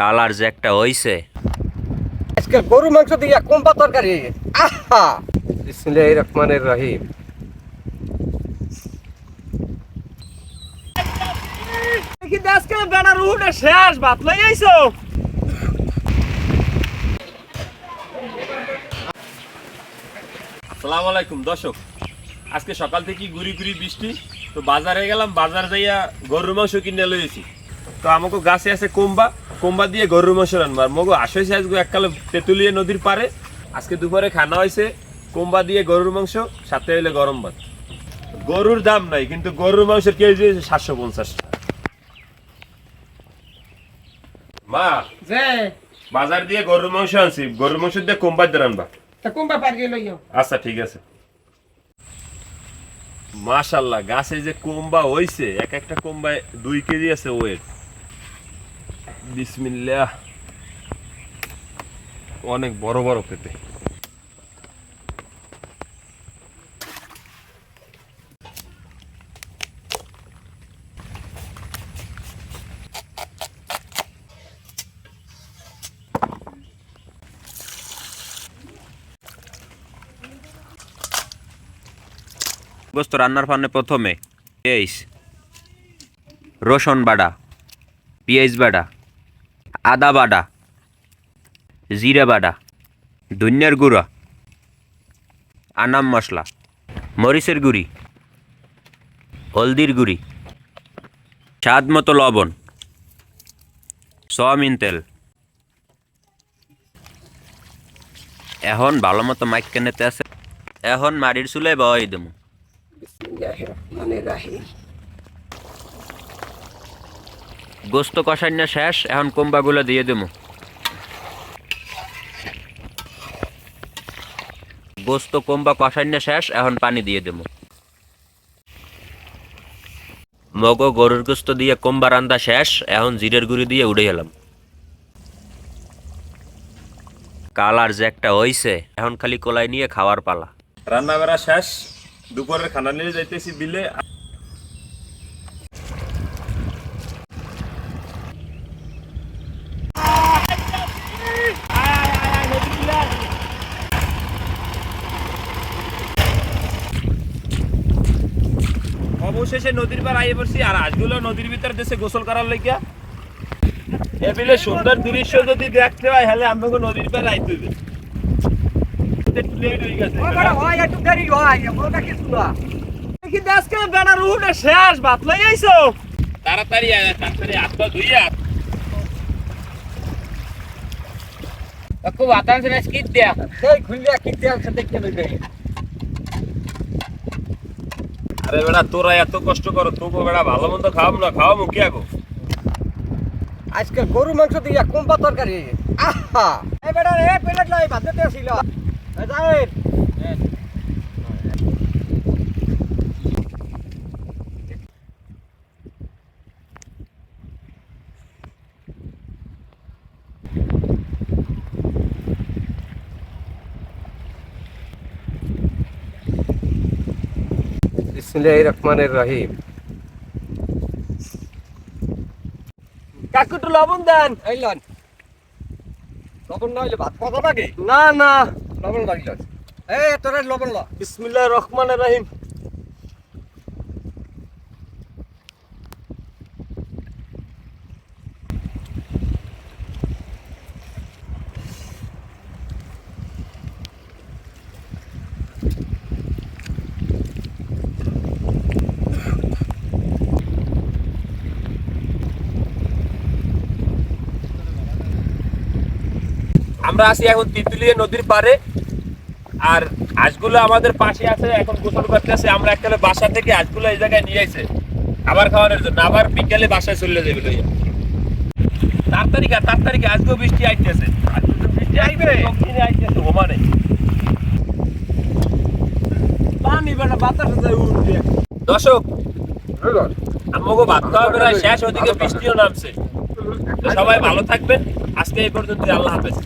Colour যে একটা হইছে। আজকে গরু মাংস দিয়ে কোম্পা তরকারি। আহা! বিসমিল্লাহির রহমানির রহিম। কিন্তু আজকে বেড়ার উঠে শেষ ভাত লই আইছো। আসসালামু আলাইকুম দর্শক। আজকে সকাল থেকে ঘুরি ঘুরি বৃষ্টি তো বাজারে গেলাম বাজার যাইয়া গরুর মাংস কিনে লইছি তো আমাকে গাছে আছে কোম্বা কোম্বা দিয়ে গরুর মাংস রান্না আর মগো আসইছে আজকে এককালে তেঁতুলিয়া নদীর পারে আজকে দুপুরে খানা হয়েছে কোম্বা দিয়ে গরুর মাংস সাথে হইলে গরম ভাত। গরুর দাম নাই কিন্তু গরুর মাংসের কেজি হয়েছে সাতশো পঞ্চাশ মা বাজার দিয়ে গরুর মাংস আনছি গরুর মাংস দিয়ে কোম্বা দিয়ে রান্না তা কোম্পা পারগে লইও। আচ্ছা ঠিক আছে। মাশাল্লাহ গাছে যে কোম্বা হইছে এক একটা কোম্বায় দুই কেজি আছে ওয়েট বিসমিল্লাহ। অনেক বড় বড় পেতে গোস্ত রান্নার ফানে প্রথমে পেঁয়াজ রসুন বাটা পেঁয়াজ বাটা আদা বাটা, জিরা বাটা, ধনিয়ার গুঁড়া, আনাম মশলা, মরিচের গুঁড়ি, হলদির গুঁড়ি, স্বাদ মতো লবণ, সয়াবিন তেল। এখন ভালো মতো মাইক কেনেতে আছে? এখন মাটির চুলে বয় দেবো। গোস্ত কষাইনা শেষ, এখন কোম্বাগুলো দিয়ে দেবো গোস্ত কোম্বা কষাইনা শেষ, এখন পানি দিয়ে দেবো মগো গরুর গোস্ত দিয়ে কোম্বা রান্দা শেষ, এখন জিরের গুঁড়ি দিয়ে উড়ে গেলাম। কালার যে একটা হইছে, এখন খালি কোলাই নিয়ে খাওয়ার পালা। রান্না বেড়া শেষ, দুপুরের খানা নিয়ে যাইতেছি বিলে। অবশেষে নদীর পার আইয়ে পড়ছি আর আজগুলো নদীর ভিতর দেশে গোসল করার লাগিয়া এবিলে সুন্দর দৃশ্য যদি দেখতে হয় তাহলে আমাকে নদীর পার আইতে হবে। ভাত তাড়াতাড়ি তাড়াতাড়ি ধুইয়া খুব আতান স্কিট দেয়া। সেই খুললে আছে দেখতে আরে বেড়া, তোরা এত কষ্ট করো তবু বেড়া ভালো মন্দ খাওয়াম না খাওয়া মুখে আগো? আজকে গরু মাংস দিয়ে কোম্পা তরকারি। আহা! এই বেটা এ প্লেট লাই ভাত দিতে আসিল এই জাহির বিসমিল্লাহির রহমানির রহিম। কাকুটু লবণ দেন। এই লন। লবণ না হইলে ভাত কত লাগে না না। লবণ লাগিল এ তোরা লবণ ল। বিসমিল্লাহ রহমান রাহিম। আমরা আছি এখন তিতুলিয়া নদীর পারে আর হাঁসগুলো আমাদের পাশে আছে, এখন গোসল করতে আছে। আমরা একটা বাসা থেকে হাঁসগুলো এই জায়গায় নিয়ে এসে খাবার খাওয়ানোর জন্য। আবার বিকেলে বাসায় চলে যাবে লইয়া। তাড়াতাড়ি গা তাড়াতাড়ি গা আজকেও বৃষ্টি আইতেছে। সবাই ভালো থাকবেন। আজকে এই পর্যন্ত আল্লাহ হাফেজ।